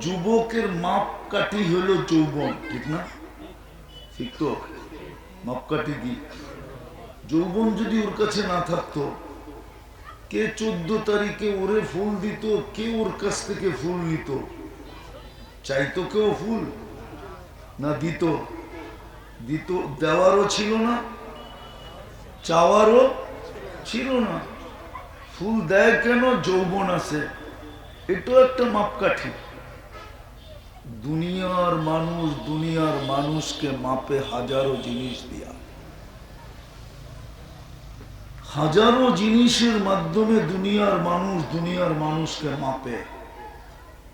যুবকের মাপ কাঠি হলো যৌবন, ঠিক না? ঠিক তো? মাপকাঠি দি যৌবন যদি ওর কাছে না থাকতো, কে চোদ্দ তারিখে ওরে ফুল দিত, কে ওর কাছ থেকে ফুল নিত? চাইতো কেউ ফুল? না দিত? দিত, দেওয়ারও ছিল না, চাওয়ারও ছিল না। ফুল দেয় কেন? যৌবন আছে। এটাও একটা মাপকাঠি। দুনিয়ার মানুষ দুনিয়ার মানুষকে মাপে হাজারো জিনিস দিয়া। হাজারো জিনিসের মাধ্যমে দুনিয়ার মানুষ দুনিয়ার মানুষকে মাপে।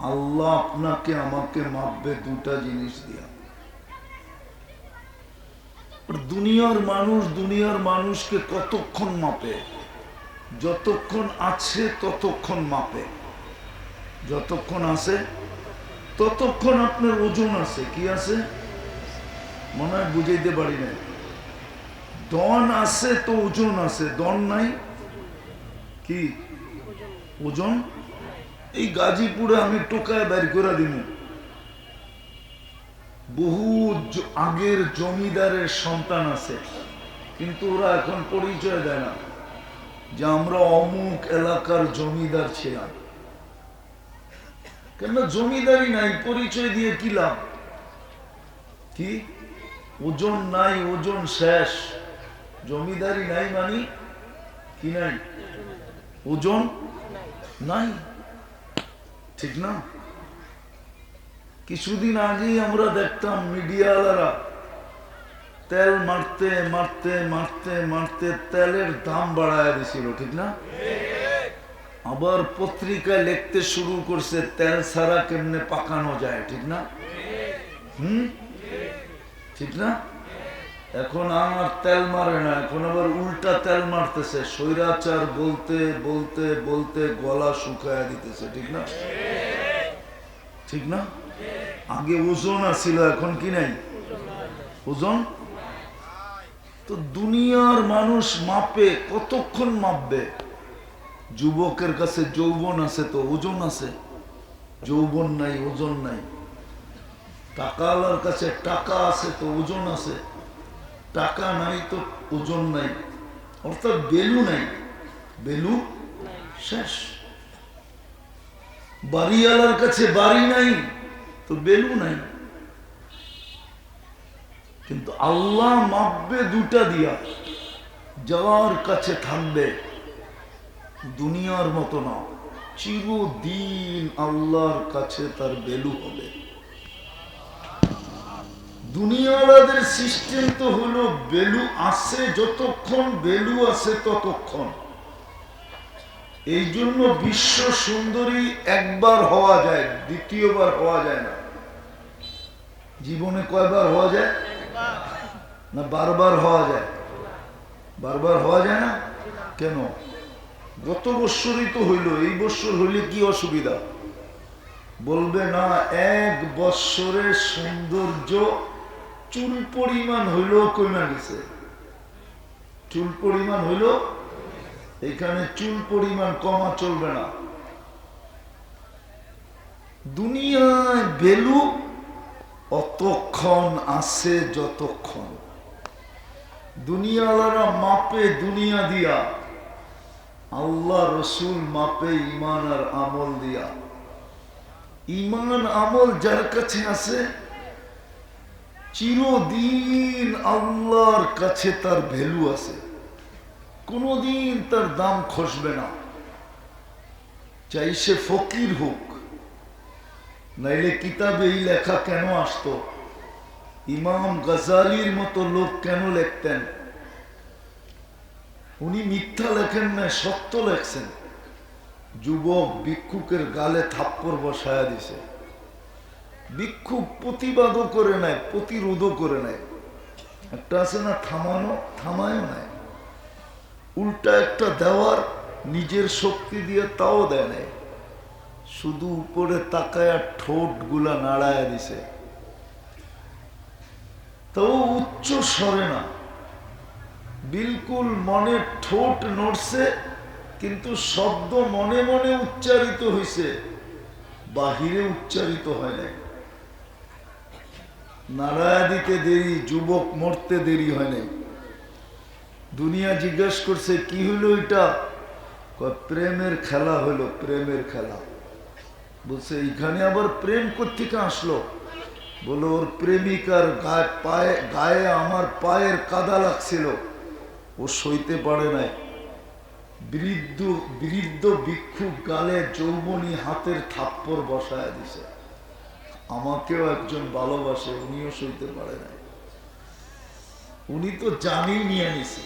আল্লাহ আপনাকে, আমাকে মাপবে দুটা জিনিস দিয়া। দুনিয়ার মানুষ দুনিয়ার মানুষকে কতক্ষণ মাপে? যতক্ষণ আছে ততক্ষণ মাপে। যতক্ষণ আছে ততক্ষণ আপনার ওজন আছে, কি আছে? মনে হয় বুঝাইতে পারি না দন আছে তো ওজন আছে দন নাই? কি? ওজন? এই গাজীপুরে আমি টোকায় বের করে দিব। বহু আগের জমিদারের সন্তান আছে, কিন্তু ওরা এখন পরিচয় দেয় না যে আমরা অমুক এলাকার জমিদার ছিলাম। কেন জমিদারি নাই? পরিচয় দিয়ে কি লাভ? কি? ওজন নাই, ওজন শেষ। জমিদারি নাই মানে কি নাই? ওজন নাই। ঠিক না? কিছুদিন আগেই আমরা দেখতাম মিডিয়াওয়ালারা তেল মারতে মারতে মারতে মারতে তেলের দাম বাড়ায় দিছিল, ঠিক না? আবার পত্রিকায় লিখতে শুরু করছে, তেল ছাড়া কেমনে পাকানো যায়, ঠিক না? হুম? ঠিক না? এখন আর তেল মারে না, এখন আবার উল্টা তেল মারতেছে, স্বৈরাচার বলতে বলতে বলতে গলা শুকায় দিতেছে, ঠিক না? ঠিক না? আগে ওজন আছিল, এখন কি নাই? ওজন? তো দুনিয়ার মানুষ মাপে, কতক্ষণ মাপবে? যুবকের কাছে যৌবন আছে তো ওজন আছে। যৌবন নাই, ওজন নাই। টাকাওয়ালার কাছে টাকা আছে তো ওজন আছে। টাকা নাই তো ওজন নাই। অর্থাৎ বেলু নাই। বেলু শেষ। বাড়িওয়ালার কাছে বাড়ি নাই তো বেলু নাই। কিন্তু আল্লাহ মাপবে দুটা দিয়া। যাওয়ার কাছে থাকবে দুনিয়ার মতো না, চিরদিন আল্লাহর কাছে তার বেলু হবে। দুনিয়াওয়ালাদের সিস্টেম তো হলো বেলু আছে, যতক্ষণ বেলু আছে ততক্ষণ। এই জন্য বিশ্ব সুন্দরী একবার হওয়া যায়, দ্বিতীয়বার হওয়া যায় না। জীবনে কয়বার হওয়া যায়? না বারবার হওয়া যায়? বারবার হওয়া যায় না? কেন? গত বৎসরই তো হইল, এই বৎসর হইলে কি অসুবিধা? বলবে, না, এক বৎসরের সৌন্দর্য চুল পরিমাণ হইল কইমা গেছে। চুল পরিমাণ হইল? এখানে চুল পরিমাণ কমা চলবে না। দুনিয়ায় বেলু অতক্ষণ আছে যতক্ষণ। দুনিয়ালারা মাপে দুনিয়া দিয়া। আল্লাহ রসুল মাপে ইমান আর আমল দিয়া। ইমান আমল যার কাছে আছে, চিরদিন আল্লাহর কাছে তার ভ্যালু আছে। কোনোদিন তার দাম খসবে না। চাই সে ফকির হোক। নাইলে কিতাবে এই লেখা কেন আসতো? ইমাম গজালির মতো লোক কেন লিখতেন? উনি মিথ্যা লেখেন না, সত্য লেখছেন। যুবক ভিক্ষুকের গালে থাপ্পড় বসায়া দিছে। ভিক্ষুক প্রতিবাদও করে নেয় প্রতিরোধও করে নেয় একটা আছে না, থামানো, থামায়ও নেয় উল্টা একটা দেওয়ার নিজের শক্তি দিয়ে তাও দেয় নেয় শুধু উপরে তাকায় ঠোঁটগুলা নাড়ায় দিছে। তাও উচ্চ সরে না। বিলকুল মনে ঠোঁট নড়ছে, কিন্তু শব্দ মনে মনে উচ্চারিত হয়েছে বাহিরে উচ্চারিত হয় নাই। নাড়ায়া দিতে দেরি, যুবক মরতে দেরি হয় নাই। দুনিয়া জিজ্ঞেস করছে, কি হলো এটা? প্রেমের খেলা হলো প্রেমের খেলা। বলছে, এইখানে আবার প্রেম কোথেকে আসলো? বলো, ওর প্রেমিকার গায়ে পায়ে, গায়ে আমার পায়ের কাদা লাগছিল। ও সইতে পারে নাই। বৃদ্ধ বৃদ্ধ ভিক্ষুক গালে যৌবনী হাতের থাপ্পড় বসায় দিছে। আমাকেও একজন ভালোবাসে, উনিও সইতে পারে নাই। উনি তো জানেই নিয়ে নিছে।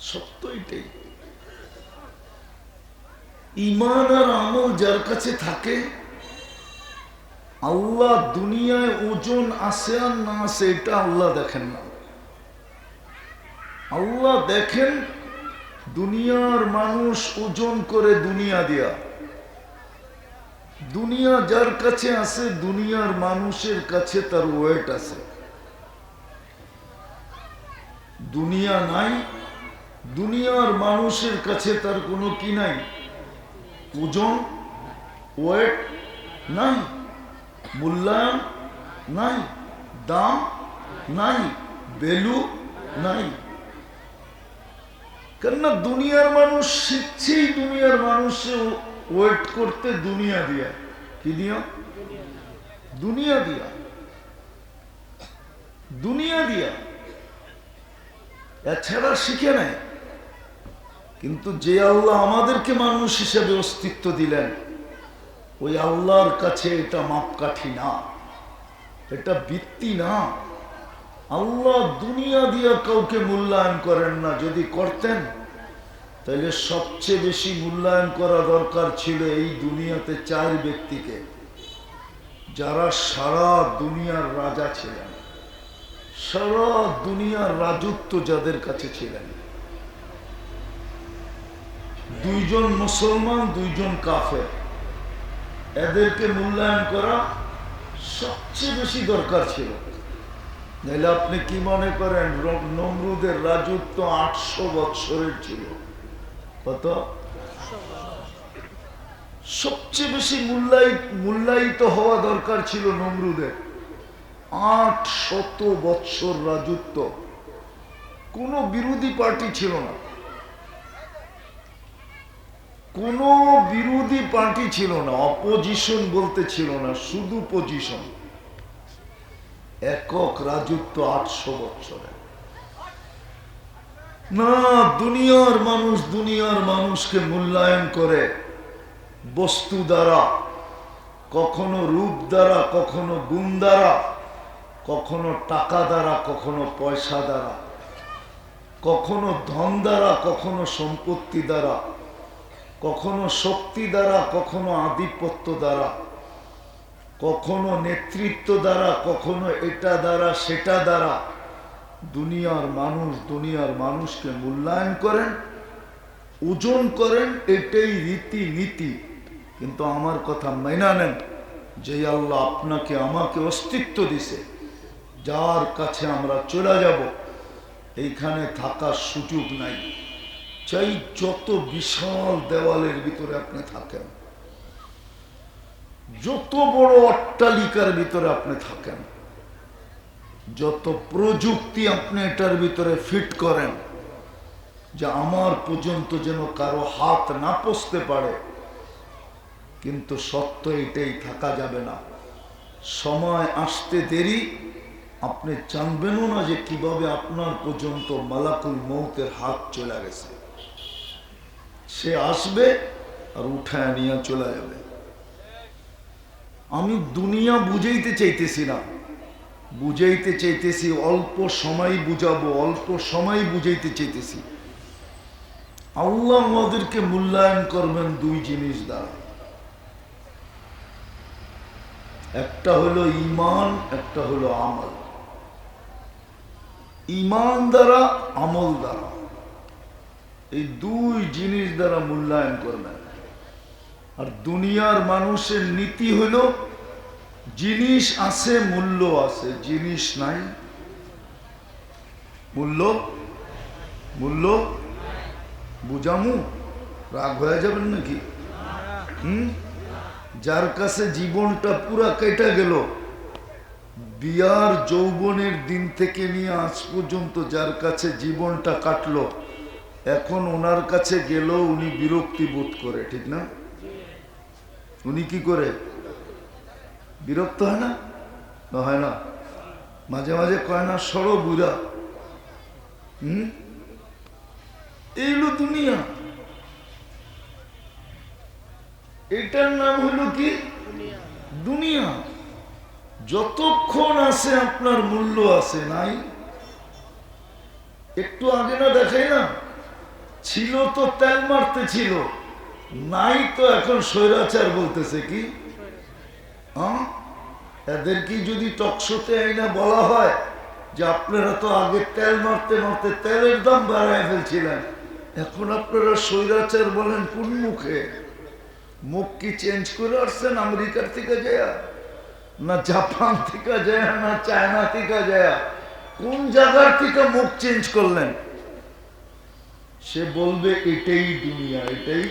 সত্য এটাই। ইমান আর আমল যার কাছে থাকে, আল্লাহ দুনিয়ায় ওজন আছে আর না আছে, এটা আল্লাহ দেখেন না। আল্লাহ দেখেন, দুনিয়ার মানুষ ওজন করে দুনিয়া দিয়া। দুনিয়া যার কাছে আছে, দুনিয়ার মানুষের কাছে তার ওয়েট আছে। দুনিয়া নাই, দুনিয়ার মানুষের কাছে তার কোনো কি নাই? ওজন, ওয়েট নাই, মূল্যায়ন নাই, দাম নাই, ভ্যালু নাই। কেননা দুনিয়ার মানুষ শিখছেই দুনিয়ার মানুষে ওয়েট করতে দুনিয়া দিয়া। কি দিয়া? দুনিয়া দিয়া। দুনিয়া দিয়া। এছাড়া শিখে নেয় কিন্তু যে আল্লাহ আমাদেরকে মানুষ হিসেবে অস্তিত্ব দিলেন, ওই আল্লাহর কাছে এটা মাপকাঠি না। এটা বৃত্তি না। আল্লাহ দুনিয়া দিয়া কাউকে মূল্যায়ন করেন না, যদি করতেন তাহলে সবচেয়ে বেশি মূল্যায়ন করা দরকার ছিল এই দুনিয়াতে চার ব্যক্তিকে, যারা সারা দুনিয়ার রাজা ছিলেন, সারা দুনিয়ার রাজত্ব যাদের কাছে ছিলেন। দুইজন মুসলমান, দুইজন কাফের, এদেরকে মূল্যায়ন করা সবচেয়ে বেশি দরকার ছিল। নাহলে আপনি কি মনে করেন নমরুদের রাজত্ব আটশো বৎসরের ছিল? কত? সবচেয়ে বেশি মূল্যায়িত মূল্যায়িত হওয়া দরকার ছিল নমরুদের। আট শত বৎসর রাজত্ব। কোনো বিরোধী পার্টি ছিল না। কোনো বিরোধী পার্টি ছিল না। অপোজিশন বলতে ছিল না, শুধু পজিশন একক রাজত্ব আটশো বছরে না, দুনিয়ার মানুষ দুনিয়ার মানুষকে মূল্যায়ন করে বস্তু দ্বারা, কখনো রূপ দ্বারা, কখনো গুণ দ্বারা, কখনো টাকা দ্বারা, কখনো পয়সা দ্বারা, কখনো ধন দ্বারা, কখনো সম্পত্তি দ্বারা, কখনো শক্তি দ্বারা, কখনো আধিপত্য দ্বারা কখনো নেতৃত্ব দ্বারা, কখনো এটা দ্বারা, সেটা দ্বারা দুনিয়ার মানুষ, দুনিয়ার মানুষকে মূল্যায়ন করেন, ওজন করেন, এটাই রীতি নীতি কিন্তু আমার কথা মাইনা নেন যে আল্লাহ আপনাকে, আমাকে অস্তিত্ব দিছে। যার কাছে আমরা চলে যাব, এইখানে থাকার সুযোগ নাই। চাই যত বিশাল দেওয়ালের ভিতরে আপনি থাকেন। যত বড় অট্টালিকার ভিতরে আপনি থাকেন, যত প্রযুক্তি আপনি এটার ভিতরে ফিট করেন, যে আমার পর্যন্ত যেন কারও হাত না পচতে পারে, কিন্তু সত্য এটাই থাকা যাবে না। সময় আসতে দেরি, আপনি জানবেনও না যে কীভাবে আপনার পর্যন্ত মালাকুল মৌতের হাত চলে গেছে। সে আসবে আর উঠায় নিয়ে চলে যাবে। আমি দুনিয়া বুঝাইতে চাইতেছি না। বুঝাইতে চাইতেছি, অল্প সময় বুঝাবো, অল্প সময় বুঝাইতে চাইতেছি। আল্লাহ আমাদেরকে মূল্যায়ন করবেন দুই জিনিস দ্বারা। একটা হলো ইমান একটা হলো আমল। ইমান দ্বারা, আমল দ্বারা। এই দুই জিনিস দ্বারা মূল্যায়ন করবেন। আর দুনিয়ার মানুষের নীতি হলো, জিনিস আছে, মূল্য আছে, জিনিস নাই। মূল্য? মূল্য? বুঝামু? রাগ হয়ে যাবেন নাকি? হুম? যার কাছে জীবনটা পুরা কেটে গেল, বিয়ার যৌবনের দিন থেকে নিয়ে আজ পর্যন্ত যার কাছে জীবনটা কাটলো, এখন ওনার কাছে গেলেও উনি বিরক্তি বোধ করে, ঠিক না? উনি কি করে? বিরক্ত হয় না? হয় না। মাঝে মাঝে কয় না সরো বুড়া। হুম? এইগুলো দুনিয়া। এটার নাম হলো কি? দুনিয়া। যতক্ষণ আছে আপনার মূল্য আছে নাই। একটু আগে না দেখাই না ছিল তো তেল মারতে ছিল। নাই তো এখন স্বৈরাচার বলতেছে কি? হ্যাঁ? এদের কি যদি টকশোতে আইনা বলা হয় যে আপনারা তো আগে তেল মারতে মারতে তেলের দাম বাড়ায় ফেলছিলেন, এখন আপনারা স্বৈরাচার বলেন কোন মুখে? মুখ কি চেঞ্জ করে আসছেন আমেরিকার থেকে যায়? না জাপান থেকে যায় না চায়না থেকে যায়? কোন জায়গার থেকে মুখ চেঞ্জ করলেন? সে বলবে এটাই দুনিয়া, এটাই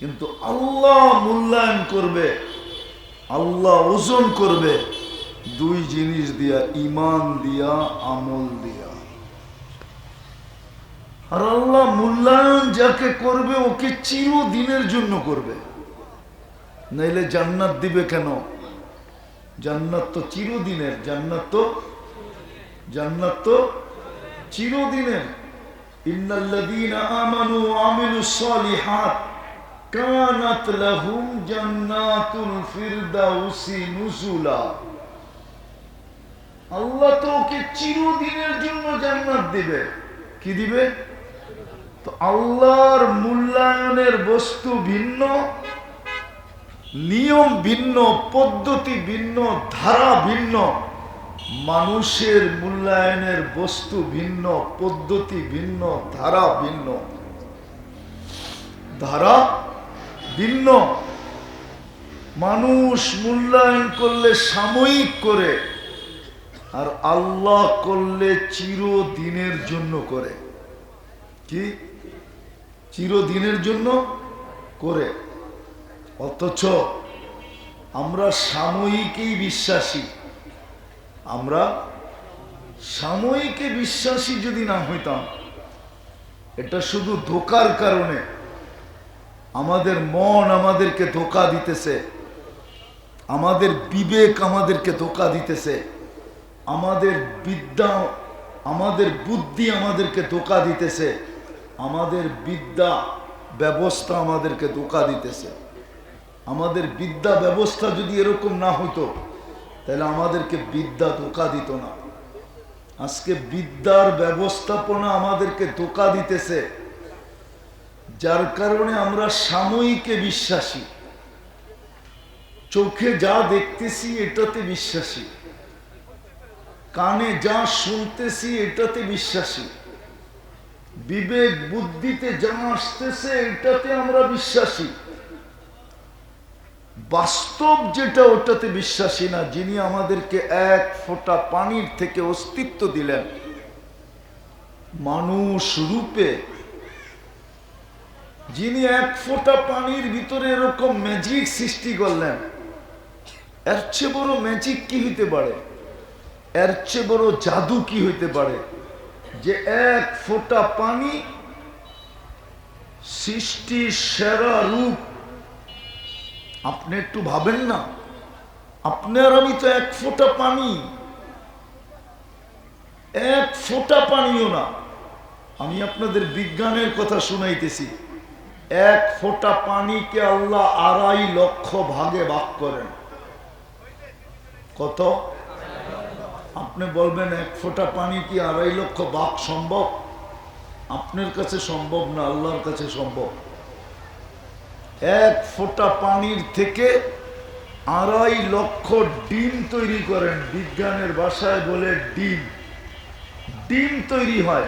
কিন্তু আল্লাহ মূল্যায়ন করবে, আল্লাহ ওজন করবে, দুই জিনিস দিয়া ইমান দিয়া, আমল দিয়া। আর আল্লাহ মূল্যায়ন যাকে করবে, ওকে চিরদিনের জন্য করবে। নাইলে জান্নাত দিবে কেন? জান্নাত তো চিরদিনের, জান্নাত তো জান্নাত তো চিরদিনের। ইন্নাল্লাযীনা আমানু আমিলুস সালিহাত। কানাত লাহুম জান্নাতুল ফিরদাউসি নুজুলা। আল্লাহ চিরদিনের জন্য জান্নাত দিবে। কি দিবে? তো আল্লাহর মূল্যায়নের বস্তু ভিন্ন, নিয়ম ভিন্ন, পদ্ধতি ভিন্ন, ধারা ভিন্ন, মানুষের মূল্যায়নের বস্তু ভিন্ন, পদ্ধতি ভিন্ন, ধারা ভিন্ন। ধারা ভিন্ন। মানুষ মূল্যায়ন করলে সাময়িক করে, আর আল্লাহ করলে চিরদিনের জন্য করে। কি? চিরদিনের জন্য করে। অথচ আমরা সাময়িকেই বিশ্বাসী। আমরা সাময়িকে বিশ্বাসী যদি না হইতাম, এটা শুধু ধোকার কারণে আমাদের মন আমাদেরকে ধোকা দিতেছে। আমাদের বিবেক আমাদেরকে ধোকা দিতেছে। আমাদের বিদ্যা, আমাদের বুদ্ধি আমাদেরকে ধোকা দিতেছে। আমাদের বিদ্যা ব্যবস্থা আমাদেরকে ধোকা দিতেছে। আমাদের বিদ্যা ব্যবস্থা যদি এরকম না হতো তাহলে আমাদেরকে বিদ্যা ধোকা দিত না। আজকে বিদ্যার ব্যবস্থাপনা আমাদেরকে ধোকা দিতেছে। যার কারণে আমরা সাময়িকে বিশ্বাসী। চোখে যা দেখতেছি, এটাতে বিশ্বাসী। কানে যা শুনতেছি, এটাতে বিশ্বাসী। বিবেক বুদ্ধিতে যা আসতেছে, এটাতে আমরা বিশ্বাসী। বাস্তব যেটা, ওটাতে বিশ্বাসী না, যিনি আমাদেরকে এক ফোঁটা পানির থেকে অস্তিত্ব দিলেন। মানুষ রূপে যিনি এক ফোঁটা পানির ভিতরে এরকম ম্যাজিক সৃষ্টি করলেন, এর চেয়ে বড় ম্যাজিক কি হইতে পারে? এর চেয়ে বড় জাদু কি হইতে পারে? যে এক ফোঁটা পানি সৃষ্টি সেরা রূপ, আপনি একটু ভাবেন না? আপনার আমি তো এক ফোঁটা পানি। এক ফোঁটা পানিও না। আমি আপনাদের বিজ্ঞানের কথা শুনাইতেছি। এক ফোঁটা পানিকে আল্লাহ আড়াই লক্ষ ভাগে ভাগ করেন। কত? আপনি বলবেন এক ফোঁটা পানি কি আড়াই লক্ষ ভাগ সম্ভব? আপনার কাছে সম্ভব না, আল্লাহর কাছে সম্ভব। এক ফোঁটা পানির থেকে আড়াই লক্ষ ডিম তৈরি করেন। বিজ্ঞানের ভাষায় বলে ডিম। ডিম তৈরি হয়।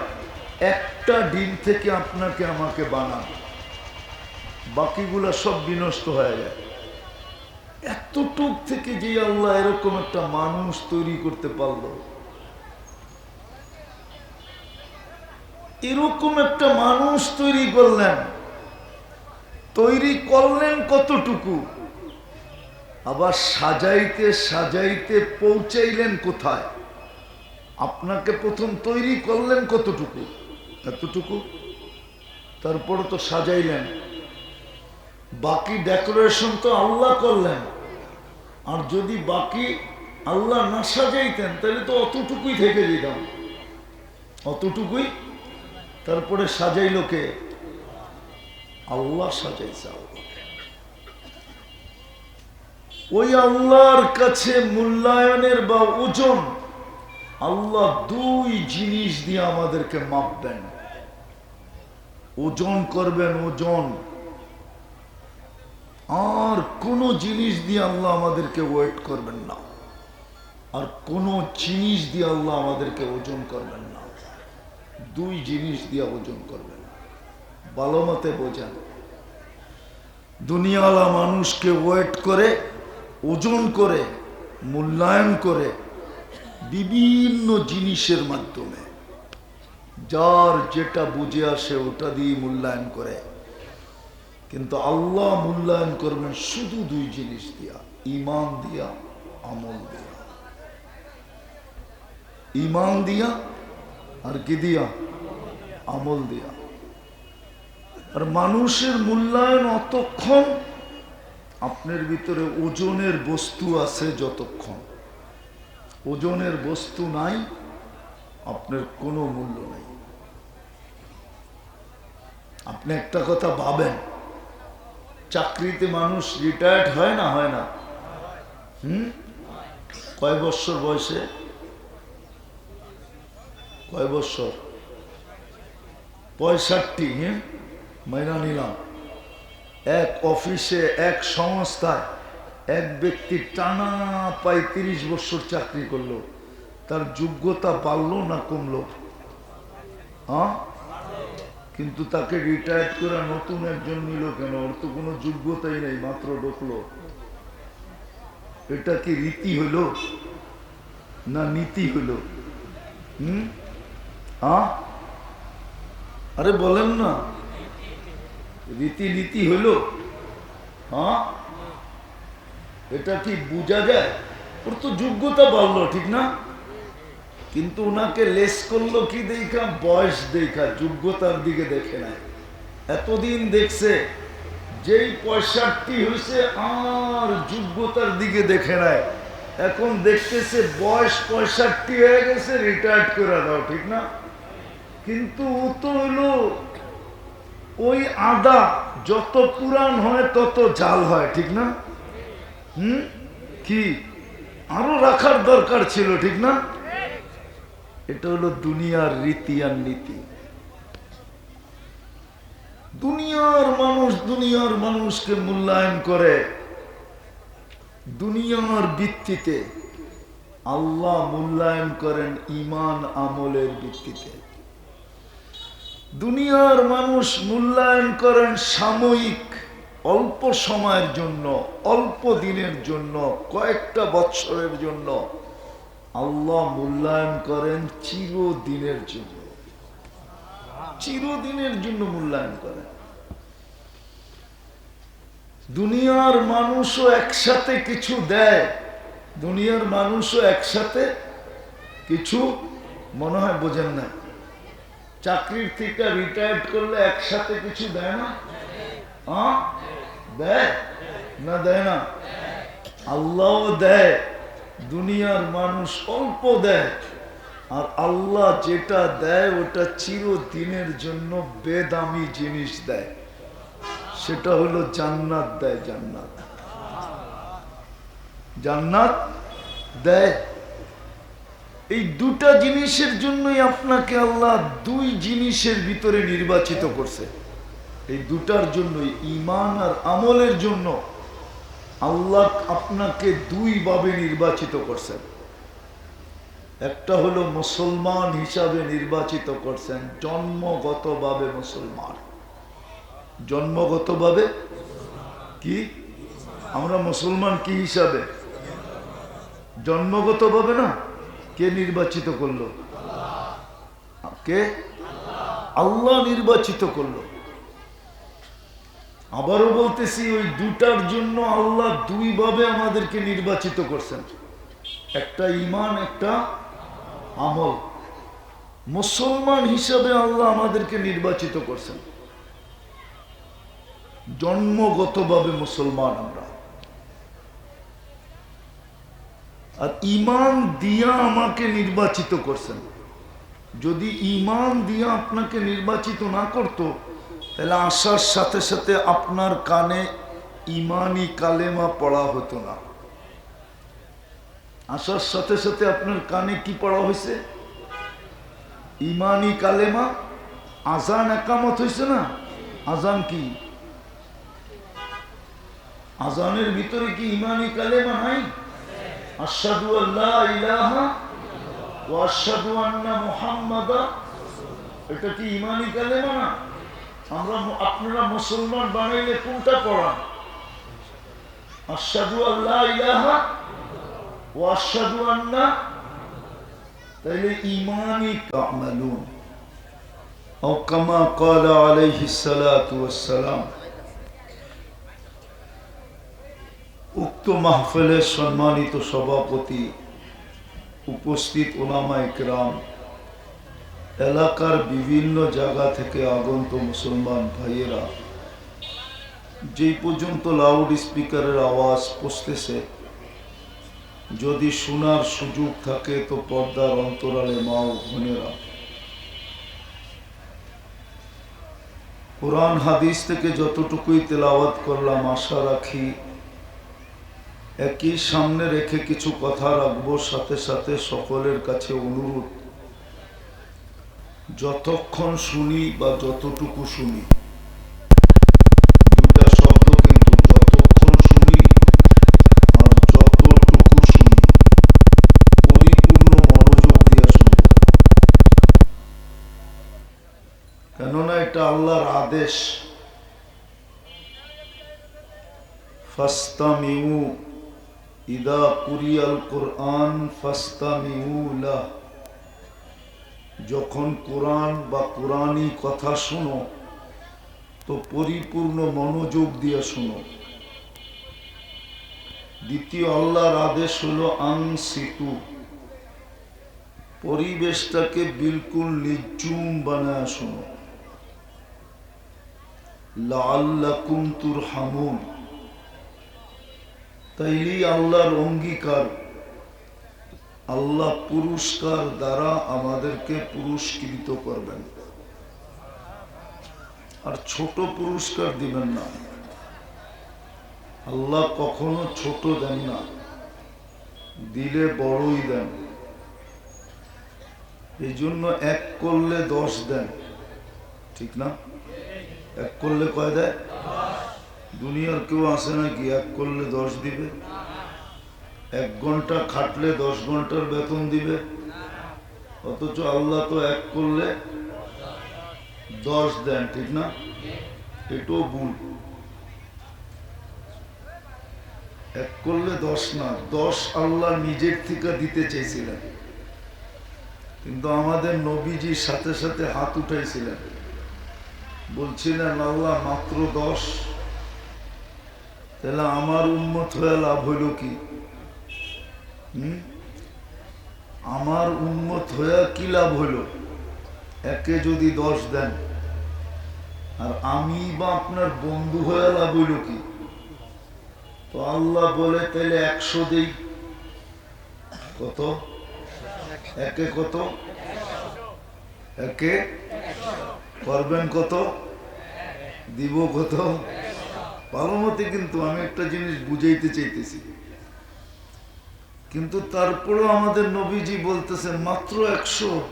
একটা ডিম থেকে আপনাকে আমাকে বানান। বাকিগুলা সব বিনষ্ট হয়ে যায়। এতটুক থেকে যে আল্লাহ এরকম একটা মানুষ তৈরি করতে পারল। এরকম একটা মানুষ তৈরি করলেন। তৈরি করলেন কতটুকু? আবার সাজাইতে সাজাইতে পৌঁছাইলেন কোথায়? আপনাকে প্রথম তৈরি করলেন কতটুকু? এতটুকু? তারপরে তো সাজাইলেন। বাকি ডেকোরেশন তো আল্লাহ করলেন। আর যদি বাকি আল্লাহ না সাজাইতেন, তাহলে তো অতটুকুই থেকে দিতাম অতটুকুই? তারপরে সাজাইল কে? আল্লাহ সাজাইছে ওই আল্লাহর কাছে মূল্যায়নের বা ওজন, আল্লাহ দুই জিনিস দিয়ে আমাদেরকে মাপবেন। ওজন করবেন ওজন। আর কোন জিনিস দিয়ে আল্লাহ আমাদেরকে ওয়েট করবেন না। আর কোন জিনিস দিয়ে আল্লাহ আমাদেরকে ওজন করবেন না। দুই জিনিস দিয়ে ওজন করবেন। ভালো মতে বোঝেন। দুনিয়ালা মানুষকে ওয়েট করে, ওজন করে, মূল্যায়ন করে বিভিন্ন জিনিসের মাধ্যমে, যার যেটা বুঝে আসে ওটা দিয়ে মূল্যায়ন করে। কিন্তু আল্লাহ মূল্যায়ন করবেন শুধু দুই জিনিস দিয়া ইমান দিয়া, আমল দিয়া। ইমান দিয়া আর কি দিয়া? আমল দিয়া। আর মানুষের মূল্যায়ন অতক্ষণ আপনার ভিতরে ওজনের বস্তু আছে যতক্ষণ। ওজনের বস্তু নাই, আপনার কোনো মূল্য নাই। আপনি একটা কথা ভাবেন চাকরিতে মানুষ রিটায়ার্ড হয় না হয় না? হুম? কয় বৎসর বয়সে? কয় বৎসর পঁয়ষট্টি হ্যাঁ মাইনা নিলাম। এক অফিসে, এক সংস্থায় এক ব্যক্তি টানা পায় তিরিশ বছর চাকরি করল। তার যোগ্যতা বাড়লো না কমলো? হ্যাঁ কিন্তু তাকে রিটায়ার করে নতুন একজন নিল কেন? ওর তো কোনো যোগ্যতাই নেই, মাত্র ঢুকলো। এটা কি রীতি হলো না নীতি হলো হুম? আরে বলেন না। রীতি নীতি হলো হ্যাঁ এটা কি বোঝা যায়? ওর তো যোগ্যতা বাড়লো, ঠিক না? কিন্তু ওনাকে লেস করল কি দেখা? বয়স দেখা, যোগ্যতার দিকে দেখে নাই। এতদিন দেখছে, যেই পয়সাটি হয়েছে আর যোগ্যতার দিকে দেখে নাই। এখন দেখতেছে বয়স পঁয়ষট্টি হয়ে গেছে রিটায়ার্ড করে দাও, ঠিক না? কিন্তু ও তো হলো ওই আদা, যত পুরান হয় তত জাল হয়, ঠিক না? হুম? কি? আরও রাখার দরকার ছিল, ঠিক না? এটা হলো দুনিয়ার রীতি আর নীতি। দুনিয়ার মানুষ দুনিয়ার মানুষকে মূল্যায়ন করে। দুনিয়ার ভিত্তিতে আল্লাহ মূল্যায়ন করেন ইমান আমলের ভিত্তিতে। দুনিয়ার মানুষ মূল্যায়ন করেন সাময়িক, অল্প সময়ের জন্য, অল্প দিনের জন্য, কয়েকটা বৎসরের জন্য। আল্লাহ মূল্যায়ন করেন চিরদিনের জন্য। চিরদিনের জন্য মূল্যায়ন করেন। দুনিয়ার মানুষও একসাথে কিছু দেয়। দুনিয়ার মানুষও একসাথে কিছু, মনে হয় বোঝেন না। চাকরির থেকে রিটায়ার্ড করলে একসাথে কিছু দেয় না? দেয়? না দেয় না? আল্লাহ দেয়। দুনিয়ার মানুষ অল্প দেয়, আর আল্লাহ যেটা দেয় ওটা চিরদিনের জন্য বেদামি জিনিস দেয়। সেটা হলো জান্নাত দেয় জান্নাত। জান্নাত দেয়। এই দুটা জিনিসের জন্যই আপনাকে আল্লাহ দুই জিনিসের ভিতরে নির্বাচিত করছে। এই দুটার জন্যই ইমান আর আমলের জন্য। আল্লাহ আপনাকে দুইভাবে নির্বাচিত করছেন। একটা হলো মুসলমান হিসাবে নির্বাচিত করছেন, জন্মগতভাবে মুসলমান। জন্মগতভাবে? কি? আমরা মুসলমান কি হিসাবে? জন্মগতভাবে না? কে নির্বাচিত করল? কে? আল্লাহ নির্বাচিত করল। আবারও বলতেছি, ওই দুটার জন্য আল্লাহ দুইভাবে আমাদেরকে নির্বাচিত করছেন। একটা ইমান একটা আমল। মুসলমান হিসাবে আল্লাহ আমাদেরকে নির্বাচিত করছেন। জন্মগতভাবে মুসলমান আমরা। আর ইমান দিয়া আমাকে নির্বাচিত করছেন। যদি ইমান দিয়া আপনাকে নির্বাচিত না করত তাহলে আসার সাথে সাথে আপনার কানে ইমানি কালেমা পড়া হতো না। আসার সাথে সাথে আপনার কানে কি পড়া হয়েছে? ইমানি কালেমা? আজান একামত হয়েছে না? আজান কি? আজানের ভিতরে কি ইমানি কালেমা নাই? আশহাদু আল্লাহ ইলাহা মুহাম্মাদা। এটা কি ইমানি কালেমা না? আমরা আপনারা মুসলমান বানাইলে কোনটা পড়ান আশহাদু আল্লাহ ইলাহা ওয়া আশহাদু আন্না তাইলে ইমানি কামালুন أو كما قال عليه الصلاة والسلام উক্ত মাহফিলের সম্মানিত সভাপতি উপস্থিত ওলামা ইকরাম এলাকার বিভিন্ন জায়গা থেকে আগন্ত মুসলমান ভাইয়েরা যেই পর্যন্ত লাউড স্পিকারের আওয়াজ পৌঁছতেছে, যদি শোনার সুযোগ থাকে তো পর্দার অন্তরালে মা ও বোনেরা। কোরআন হাদিস থেকে যতটুকুই তেলাওয়াত করলাম, আশা রাখি একই সামনে রেখে কিছু কথা রাখব, সাথে সাথে সকলের কাছে অনুরোধ যতক্ষণ শুনি বা যতটুকু শুনি কেননা এটা আল্লাহর আদেশ। ফাস্তামিউ ইদা কুরিয়াল কোরআন ফাস্তামিউলা যখন কোরআন বা কোরআনই কথা শোনো, তো পরিপূর্ণ মনোযোগ দিয়ে শোনো। দ্বিতীয় আল্লাহর আদেশ হলো আং সিতু পরিবেশটাকে বিলকুল নির্জুম বানায় শোনো। লাল্লাকুম তুরহামুন। তাইলেই আল্লাহর অঙ্গীকার। আল্লাহ পুরস্কার দ্বারা আমাদেরকে পুরস্কৃত করবেন। আর ছোট পুরস্কার দিবেন না। আল্লাহ কখনো ছোট দেন না। দিলে বড়ই দেন। এই জন্য এক করলে দশ দেন। ঠিক না? এক করলে কয় দেয়? দুনিয়ার কেউ আসে নাকি? এক করলে দশ দিবে? এক ঘণ্টা খাটলে দশ ঘণ্টার বেতন দিবে। অথচ আল্লাহ তো এক করলে দশ দেন, ঠিক না? এটাও ভুল। এক করলে দশ না, দশ আল্লাহ নিজের থেকে দিতে চেয়েছিলেন। কিন্তু আমাদের নবীজির সাথে সাথে হাত উঠাইছিলেন। বলছিলেন, আল্লাহ, মাত্র দশ। তাহলে আমার উন্মত হয়ে লাভ হইল কি? আমার উন্মত হয়ে কি লাভ হইল একে যদি দশ দেন। আর আমি বা আপনার বন্ধু হয়ে লাভ হইল কি? তো আল্লাহ বলে তাহলে একশো দেই। কত? একে কত? একে? করবেন কত? দিব কত? ভালো কিন্তু আমি একটা জিনিস বুঝাইতে চাইতেছি। কিন্তু তারপরেও আমাদের নবীজি বলতেছেন, মাত্র একশো।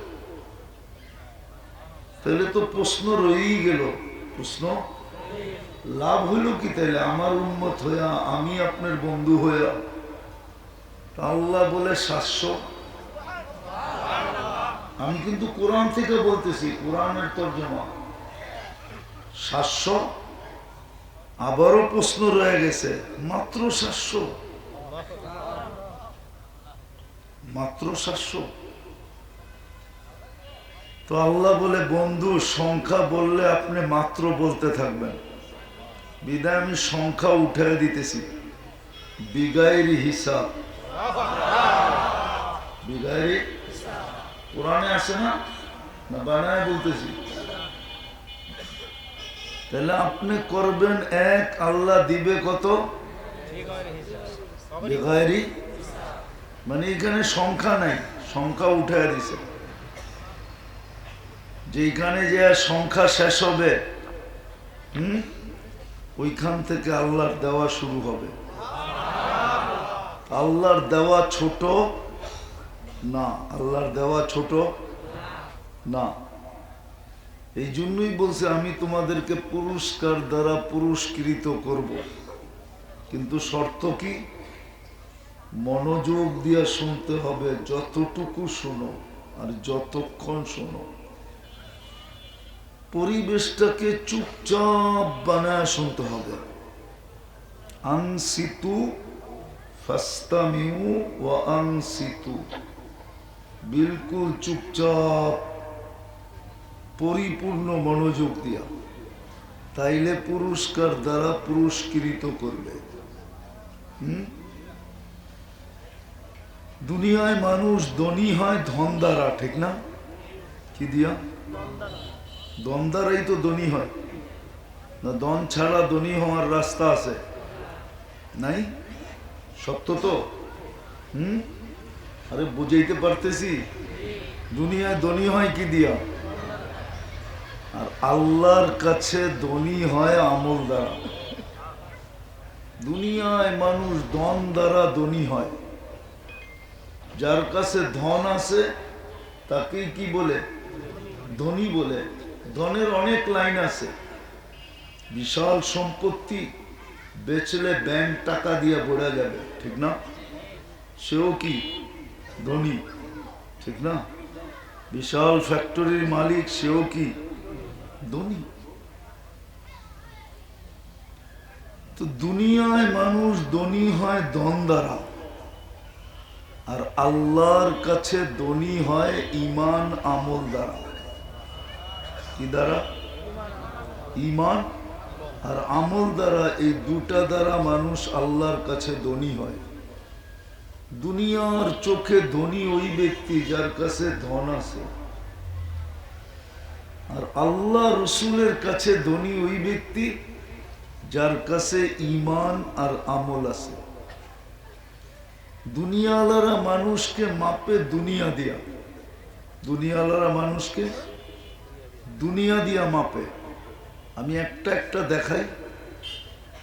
তাহলে তো প্রশ্ন রয়েই গেল। প্রশ্ন, লাভ হইল কি তাইলে? আমার উন্মত হইয়া, আমি আপনার বন্ধু হইয়া। আল্লাহ বলে সাতশো। আমি কিন্তু কোরআন থেকে বলতেছি, কোরআনের তর্জমা। সাতশো। আবারও প্রশ্ন রয়ে গেছে, মাত্র সাতশো। মাত্র সাতশো। তো আল্লাহ বলে বন্ধু সংখ্যা বললে আপনি মাত্র বলতে থাকবেন। বিদায় আমি সংখ্যা উঠে দিতেছি। বিগায়ের হিসাব। বিগায়ের কোরআনে আসে না? না বানায় বলতেছি। তাহলে আপনি করবেন এক আল্লাহ দিবে কত? বেগায়েরি মানে এখানে সংখ্যা নাই সংখ্যা উঠে দিছে। যেখানে যে সংখ্যা শেষ হবে, হুম? ওইখান থেকে আল্লাহর দেওয়া শুরু হবে। আল্লাহর দেওয়া ছোট না, আল্লাহর দেওয়া ছোট না। এই জন্যই বলছে, আমি তোমাদেরকে পুরস্কার দ্বারা পুরস্কৃত করব। কিন্তু শর্ত কি? মনোযোগ দিয়ে শুনতে হবে, যতটুকু শোনো আর যতক্ষণ শোনো। পরিবেশটাকে চুপচাপ বানায় শুনতে হবে। আনসিতু ফাস্তামিউ ওয়া আনসিতু। বিলকুল চুপচাপ, পরিপূর্ণ মনোযোগ দিয়া। তাইলে পুরস্কার দ্বারা পুরস্কৃত করবে। হুম? দুনিয়ায় মানুষ ধনী হয় ধন দ্বারা ঠিক না? কি দিয়া? দন দ্বারাই তো ধনী হয়। না দন ছাড়া ধনী হওয়ার রাস্তা আছে। নাই? সত্য তো? হুম? আরে, বুঝাইতে পারতেছি। দুনিয়ায় ধনী হয় কি দিয়া? আর আল্লাহর কাছে ধনী হয় আমল দ্বারা। দুনিয়ায় মানুষ ধন দ্বারা ধনী হয়। যার কাছে ধন আছে, তাকে কি বলে? ধনী বলে। ধনের অনেক লাইন আছে। বিশাল সম্পত্তি বেচলে ব্যাংক টাকা দিয়ে বোড়া যাবে, ঠিক না? সেও কি? ধনী, ঠিক না? বিশাল ফ্যাক্টরির মালিক সেও কি? ধনী। তো দুনিয়ায় মানুষ ধনী হয় দন দ্বারা। আর আল্লাহর কাছে ধনী হয় ইমান আমল দ্বারা। কি দ্বারা? ইমান আর আমল দ্বারা এই দুটা দ্বারা মানুষ আল্লাহর কাছে ধনী হয়। দুনিয়ার চোখে ধনী ওই ব্যক্তি যার কাছে ধন আছে। আর আল্লাহ রসুলের কাছে ধনী ওই ব্যক্তি যার কাছে ইমান আর আমল আছে। দুনিয়ালারা মানুষকে মাপে দুনিয়া দিয়া। দুনিয়ালারা মানুষকে দুনিয়া দিয়া মাপে। আমি একটা একটা দেখাই।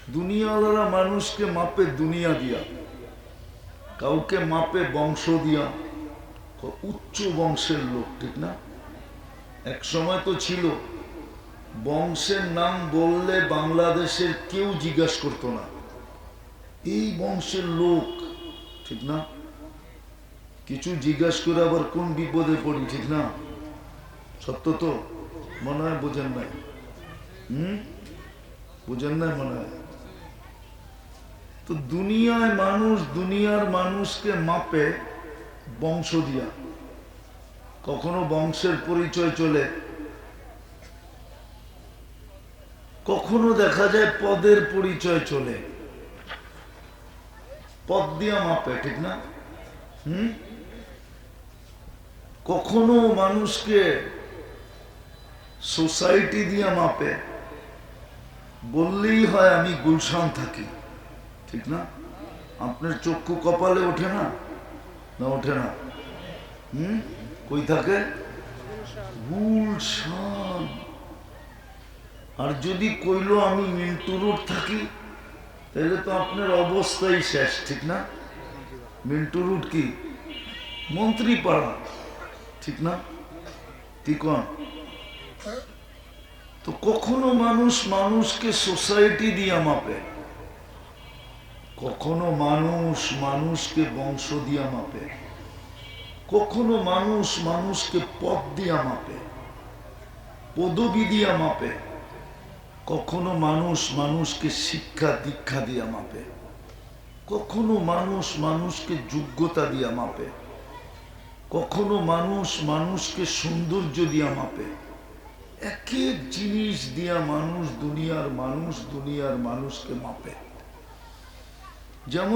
দুনিয়ালারা মানুষকে মাপে দুনিয়া দিয়া। কাউকে মাপে বংশ দিয়া। উচ্চ বংশের লোক, ঠিক না? এক সময় তো ছিল, বংশের নাম বললে বাংলাদেশের কেউ জিজ্ঞাসা করতো না। এই বংশের লোক ঠিক না? কিছু জিজ্ঞাসা করে আবার কোন বিপদে পড়ি, ঠিক না? সত্য তো? মনে হয় বোঝেন নাই। হুম? বোঝেন নাই মনে হয়? তো দুনিয়ায় মানুষ দুনিয়ার মানুষকে মাপে বংশ দিয়া। কখনো বংশের পরিচয় চলে। কখনো দেখা যায় পদের পরিচয় চলে। পদ দিয়া মাপে ঠিক না? হুম? কখনো মানুষকে সোসাইটি দিয়া মাপে, বললেই হয় আমি গুলশান থাকি, ঠিক না? আপনার চক্ষু কপালে ওঠে না? না ওঠে না? হুম? কই থাকে? গুলশান। আর যদি কইলো আমি মিন্টু রোড থাকি তাহলে তো আপনার অবস্থাই শেষ, ঠিক না? মিন্টু রুট কি? মন্ত্রী পাড়া, ঠিক না? ঠিক তো কখনো মানুষ মানুষকে সোসাইটি দিয়া মাপে? কখনো মানুষ মানুষকে বংশ দিয়া মাপে? কখনো মানুষ মানুষকে পদ দিয়া মাপে? পদবি দিয়া মাপে? কখনো মানুষ মানুষকে শিক্ষা দীক্ষা দিয়া মাপে। কখনো মানুষ মানুষকে যোগ্যতা দিয়া মাপে। কখনো মানুষ মানুষকে সৌন্দর্য দিয়া মাপে। এক এক জিনিস দিয়া মানুষ দুনিয়ার মানুষ দুনিয়ার মানুষকে মাপে। যেমন